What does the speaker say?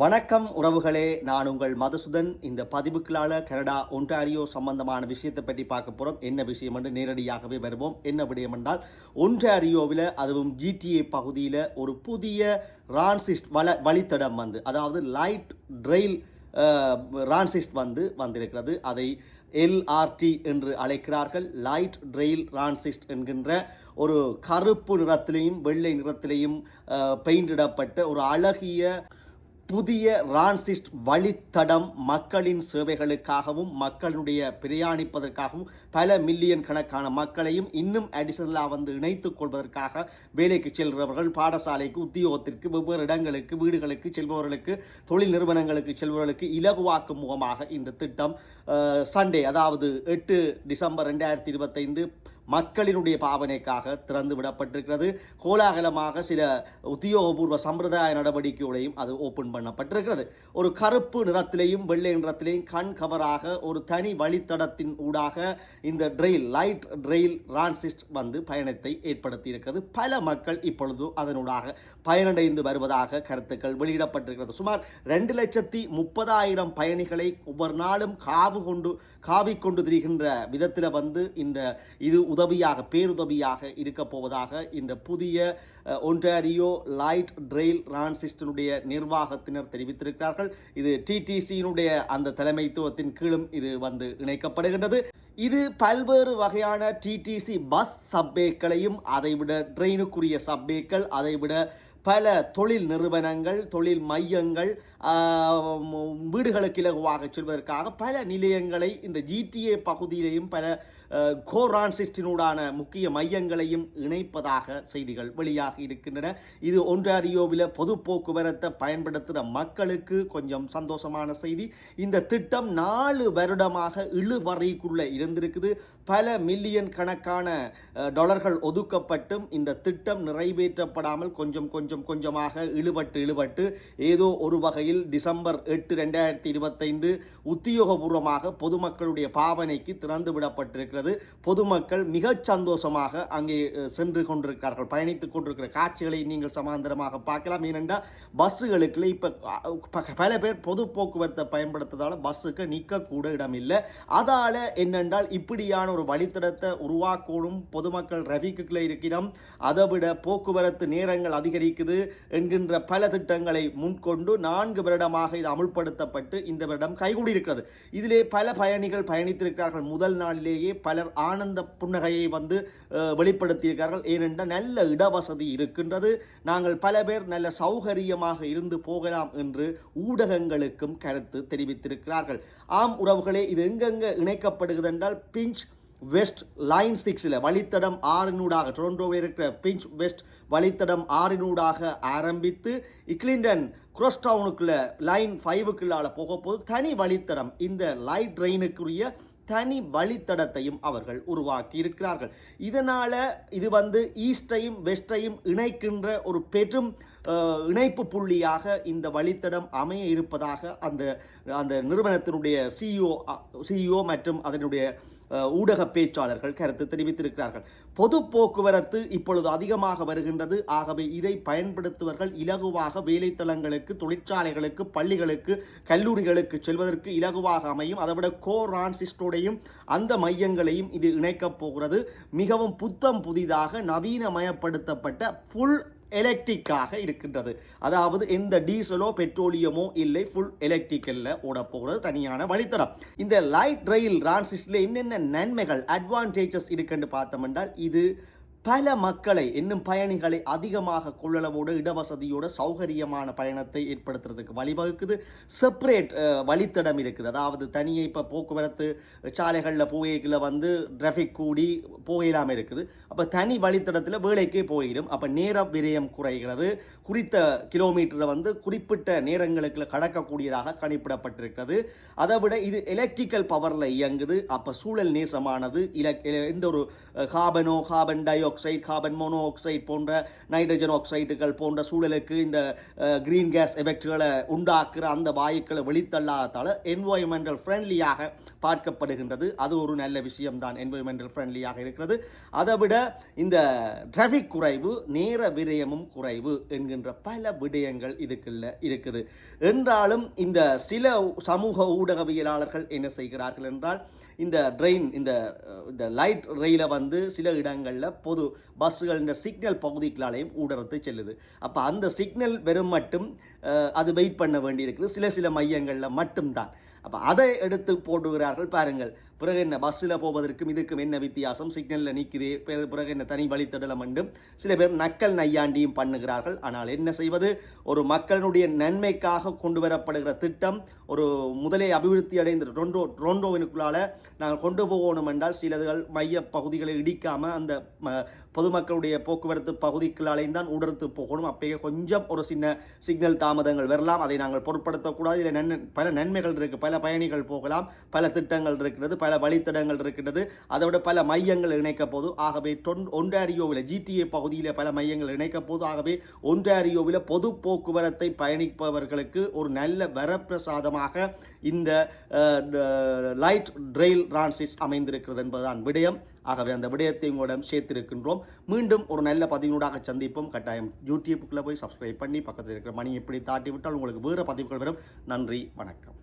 வணக்கம் உறவுகளே நான் உங்கள் மதுசுதன். இந்த பதிவுக்களால் கனடா ஒன்டாரியோ சம்பந்தமான விஷயத்தை பற்றி பார்க்க போகிறோம் என்ன விஷயம் என்று நேரடியாகவே வருவோம். என்ன விடயம் என்றால் ஒன்டாரியோவில் அதுவும் ஜிடிஏ பகுதியில் ஒரு புதிய ரான்சிஸ்ட் வள வழித்தடம் வந்து அதாவது லைட் ட்ரெயில் ரான்சிஸ்ட் வந்து வந்திருக்கிறது. அதை எல்ஆர்டி என்று அழைக்கிறார்கள். லைட் ரெயில் ரான்சிஸ்ட் என்கின்ற ஒரு கருப்பு நிறத்திலையும் வெள்ளை நிறத்திலையும் பெயிண்டிடப்பட்ட ஒரு அழகிய புதிய ரான்சிஸ்ட் வழித்தடம் மக்களின் சேவைகளுக்காகவும் மக்களுடைய பிரயாணிப்பதற்காகவும் பல மில்லியன் கணக்கான மக்களையும் இன்னும் அடிஷனலாக வந்து இணைத்துக் கொள்வதற்காக வேலைக்கு செல்கிறவர்கள் பாடசாலைக்கு உத்தியோகத்திற்கு வெவ்வேறு இடங்களுக்கு வீடுகளுக்கு செல்பவர்களுக்கு தொழில் நிறுவனங்களுக்கு செல்பவர்களுக்கு இலகுவாக்கும் முகமாக இந்த திட்டம் சண்டே அதாவது எட்டு டிசம்பர் ரெண்டாயிரத்தி இருபத்தைந்து மக்களினுடைய பாவனைக்காக திறந்து விடப்பட்டிருக்கிறது. கோலாகலமாக சில உத்தியோகபூர்வ சம்பிரதாய நடவடிக்கைகளையும் அது ஓப்பன் பண்ணப்பட்டிருக்கிறது. ஒரு கருப்பு நிறத்திலேயும் வெள்ளை நிறத்திலேயும் கண் கவராக ஒரு தனி வழித்தடத்தின் ஊடாக இந்த ட்ரெயில் லைட் ட்ரெயில் ரான்சிஸ்ட் வந்து பயணத்தை ஏற்படுத்தி இருக்கிறது பல மக்கள் இப்பொழுது அதனூடாக பயனடைந்து வருவதாக கருத்துக்கள் வெளியிடப்பட்டிருக்கிறது. சுமார் ரெண்டு லட்சத்தி முப்பதாயிரம் பயணிகளை ஒவ்வொரு நாளும் காவு கொண்டு காவிக்கொண்டு திரிகின்ற விதத்தில் வந்து இந்த இது உதவியாக பேருதவியாக இருக்கப் போவதாக இந்த புதிய ஒன்டாரியோ லைட் ட்ரெயில் ரான்சிஸ்டனுடைய நிர்வாகத்தினர் தெரிவித்திருக்கிறார்கள். இது டிடிசியினுடைய அந்த தலைமைத்துவத்தின் கீழும் இது வந்து இணைக்கப்படுகின்றது. இது பல்வேறு வகையான டிடிசி பஸ் சப்வேக்களையும் அதைவிட ட்ரெயினுக்குரிய சப்வேக்கள் அதைவிட பல தொழில் நிறுவனங்கள் தொழில் மையங்கள் வீடுகளுக்கு இலகுவாக செல்வதற்காக பல நிலையங்களை இந்த ஜிடிஏ பகுதியிலையும் பல கோரான்சிஸ்டினூடான முக்கிய மையங்களையும் இணைப்பதாக செய்திகள் வெளியாகி இருக்கின்றன. இது ஒன்றாரியோவில் பொது போக்குவரத்தை பயன்படுத்துகிற மக்களுக்கு கொஞ்சம் சந்தோஷமான செய்தி. இந்த திட்டம் நாலு வருடமாக இழுவறைக்குள்ளே இருந்திருக்குது. பல மில்லியன் கணக்கான டாலர்கள் ஒதுக்கப்பட்டும் இந்த திட்டம் நிறைவேற்றப்படாமல் கொஞ்சம் கொஞ்சம் கொஞ்சமாக இழுபட்டு இழுபட்டு ஏதோ ஒரு வகையில் டிசம்பர் எட்டு ரெண்டாயிரத்தி இருபத்தைந்து உத்தியோகபூர்வமாக பொதுமக்களுடைய பாவனைக்கு திறந்து விடப்பட்டிருக்கிறது. பொதுமக்கள் மிகச் சந்தோஷமாக அங்கே சென்று கொண்டிருக்கிறார்கள். பயணித்துக் கொண்டிருக்கிற காட்சிகளை நீங்கள் சமாந்தரமாக பார்க்கலாம். ஏனென்றால் பஸ்ஸுகளுக்கு இப்போ பல பேர் பொது போக்குவரத்தை பயன்படுத்துறதால பஸ்ஸுக்கு நிற்கக்கூட இடம் இல்லை அதால் என்னென்றால் இப்படியான ஒரு வழித்தடத்தை உருவாக்கணும் பொதுமக்கள் ரஃபிக்குள்ளே இருக்கிறோம். அதை விட போக்குவரத்து நேரங்கள் அதிகரிக்குது. என்கின்ற பல திட்டங்களை முன்கொண்டு நான்கு வருடமாக இது அமுல்படுத்தப்பட்டு இந்த வருடம் கைகூடியிருக்கிறது. இதிலே பல பயணிகள் பயணித்திருக்கிறார்கள். முதல் நாளிலேயே பலர் ஆனந்த புன்னகையை வந்து வெளிப்படுத்தியிருக்கிறார்கள். ஏனென்றால் நல்ல இடவசதி இருக்கின்றது. நாங்கள் பல பேர் நல்ல சௌகரியமாக இருந்து போகலாம் என்று ஊடகங்களுக்கும் கருத்து தெரிவித்திருக்கிறார்கள். ஆம் உறவுகளே இது எங்கெங்கே இணைக்கப்படுகிறது என்றால் பிஞ்ச் வெஸ்ட் லைன் சிக்ஸில் வழித்தடம் ஆறினூடாக டொரண்டோவில் இருக்கிற பிஞ்ச் வெஸ்ட் வழித்தடம் ஆறினூடாக ஆரம்பித்து இக்லிண்டன் குரோஸ் டவுனுக்குள்ள லைன் ஃபைவுக்குள்ளால போக போது தனி வழித்தடம் இந்த லைட் ட்ரெயினுக்குரிய தனி வழித்தடத்தையும் அவர்கள் உருவாக்கி இருக்கிறார்கள். இதனால் இது வந்து ஈஸ்டையும் வெஸ்டையும் இணைக்கின்ற ஒரு பெரும் இணைப்பு புள்ளியாக இந்த வழித்தடம் அமைய இருப்பதாக அந்த அந்த நிறுவனத்தினுடைய சிஇஓ சிஇஓ மற்றும் அதனுடைய ஊடக பேச்சாளர்கள் கருத்து தெரிவித்திருக்கிறார்கள். பொது போக்குவரத்து இப்பொழுது அதிகமாக வருகின்றது. ஆகவே இதை பயன்படுத்துவர்கள் இலகுவாக வேலைத்தளங்களுக்கு தொழிற்சாலைகளுக்கு பள்ளிகளுக்கு கல்லூரிகளுக்கு செல்வதற்கு இலகுவாக அமையும். அதைவிட கோரான்சிஸ்டோடையும் அந்த மையங்களையும் இது இணைக்கப் போகிறது. மிகவும் புத்தம் புதிதாக நவீனமயப்படுத்தப்பட்ட ஃபுல் எலக்ட்ரிக்காக இருக்கின்றது. அதாவது எந்த டீசலோ பெட்ரோலியமோ இல்லை ஃபுல் எலக்ட்ரிக்கல்ல ஓடப்போகிறது தனியான வழித்தடம். இந்த லைட் ரயில் டிரான்சிஸ்டில் என்னென்ன நன்மைகள் அட்வான்டேஜஸ் இருக்குன்னு பார்த்தோம் என்றால் இது பல மக்களை இன்னும் பயணிகளை அதிகமாக கொள்ளளவோடு இடவசதியோட சௌகரியமான பயணத்தை ஏற்படுத்துறதுக்கு வழிவகுக்குது. செப்பரேட் வழித்தடம் இருக்குது. அதாவது தனியே இப்போ போக்குவரத்து சாலைகளில் போகையில் வந்து டிராஃபிக் கூடி போகலாமல் இருக்குது. அப்போ தனி வழித்தடத்தில் வேலைக்கே போயிடும். அப்போ நேர விரயம் குறைகிறது. குறித்த கிலோமீட்டரை வந்து குறிப்பிட்ட நேரங்களுக்கு கடக்கக்கூடியதாக கணிப்பிடப்பட்டிருக்கிறது. அதை விட இது எலக்ட்ரிக்கல் பவரில் இயங்குது. அப்போ சூழல் நேசமானது எந்த ஒரு கார்பனோ carbon dioxide carbon mono oxide போன்ற நைட்ரஜன் ஆக்சைடுகள் போன்ற சூழலுக்கு இந்த கிரீன் கேஸ் எஃபெக்ட்களை உண்டாக்குற அந்த வாயுக்களை வெளித்தள்ளாதால் என்வாயன்மெண்டல் ஃப்ரெண்ட்லியாக பார்க்கப்படுகின்றது. அது ஒரு நல்ல விஷயம்தான். என்வாயன்மெண்டல் ஃப்ரெண்ட்லியாக இருக்கிறது. அதை விட இந்த டிராஃபிக் குறைவு நேர விரயமும் குறைவு என்கின்ற பல விடயங்கள் இதுக்குள்ள இருக்குது. என்றாலும் இந்த சில சமூக ஊடகவியலாளர்கள் என்ன செய்கிறார்கள் என்றால் இந்த ட்ரெயின் இந்த இந்த லைட் ரயிலை வந்து சில இடங்களில் பொது பஸ்ஸுகள் இந்த சிக்னல் பகுதிகளாலேயும் ஊடரத்து செல்லுது. அப்போ அந்த சிக்னல் வெறும் மட்டும் அது வெயிட் பண்ண வேண்டியிருக்குது. சில சில மையங்களில் மட்டும்தான். அப்போ அதை எடுத்து போடுகிறார்கள் பாருங்கள் பிறகு என்ன பஸ்ஸில் போவதற்கும் இதுக்கும் என்ன வித்தியாசம்? சிக்னலில் நிற்குது பிறகு பிறகு என்ன தனி வழித்தடலம் என்றும் சில பேர் நக்கல் நையாண்டியும் பண்ணுகிறார்கள். ஆனால் என்ன செய்வது? ஒரு மக்களுடைய நன்மைக்காக கொண்டு வரப்படுகிற திட்டம் ஒரு முதலே அபிவிருத்தி அடைந்த ரொண்டோ ரொண்டோவினுக்குள்ளால் நாங்கள் கொண்டு போகணும் என்றால் சிலதுகள் மைய பகுதிகளை இடிக்காமல் அந்த பொதுமக்களுடைய போக்குவரத்து பகுதிக்குள்ளாலையும் தான் உடர்த்து போகணும். அப்பயே கொஞ்சம் ஒரு சின்ன சிக்னல் தாமதங்கள் வரலாம். அதை நாங்கள் பொருட்படுத்தக்கூடாது. இதில் நன் பல நன்மைகள் இருக்குது பல பயணிகள் போகலாம் பல திட்டங்கள் இருக்கிறது பல வழித்தடங்கள் இருக்கிறது அதை விட பல மையங்கள் இணைக்க போது ஆகவே டொன் ஒன்டாரியோவில் ஜிடிஏ பகுதியில் பல மையங்கள் இணைக்க போது ஆகவே ஒன்டாரியோவில் பொது போக்குவரத்தை பயணிப்பவர்களுக்கு ஒரு நல்ல வரப்பிரசாதமாக இந்த லைட் ரெயில் டிரான்சிட் அமைந்திருக்கிறது என்பதுதான் விடயம். ஆகவே அந்த விடயத்தை உங்களிடம் சேர்த்திருக்கின்றோம். மீண்டும் ஒரு நல்ல பதிவினூடாக சந்திப்போம். கட்டாயம் யூடியூப்புக்குள்ளே போய் சப்ஸ்கிரைப் பண்ணி பக்கத்தில் இருக்கிற மணி எப்படி தாட்டி விட்டால் உங்களுக்கு வேறு பதிவுகள் வரும். நன்றி வணக்கம்.